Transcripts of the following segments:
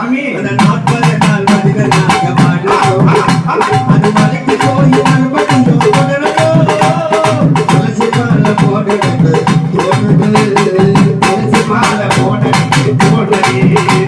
சாமி. அந்த நாற்பது நாள் மனிதர் நாங்க மாடுவோம் அது மலைக்கு போய் துளசி மாலை போடுறது போடுறது துளசி மாலை போடுறது போடுறது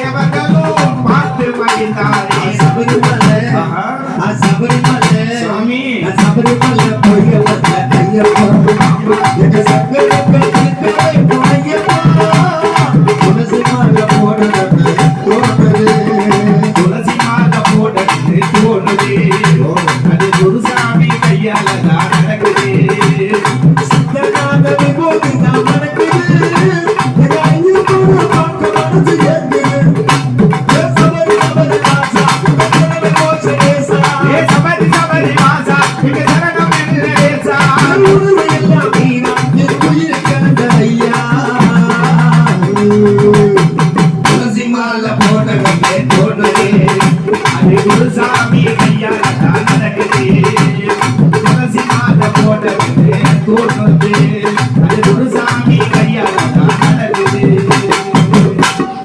சாமி கையால் நடக்குது போட்டது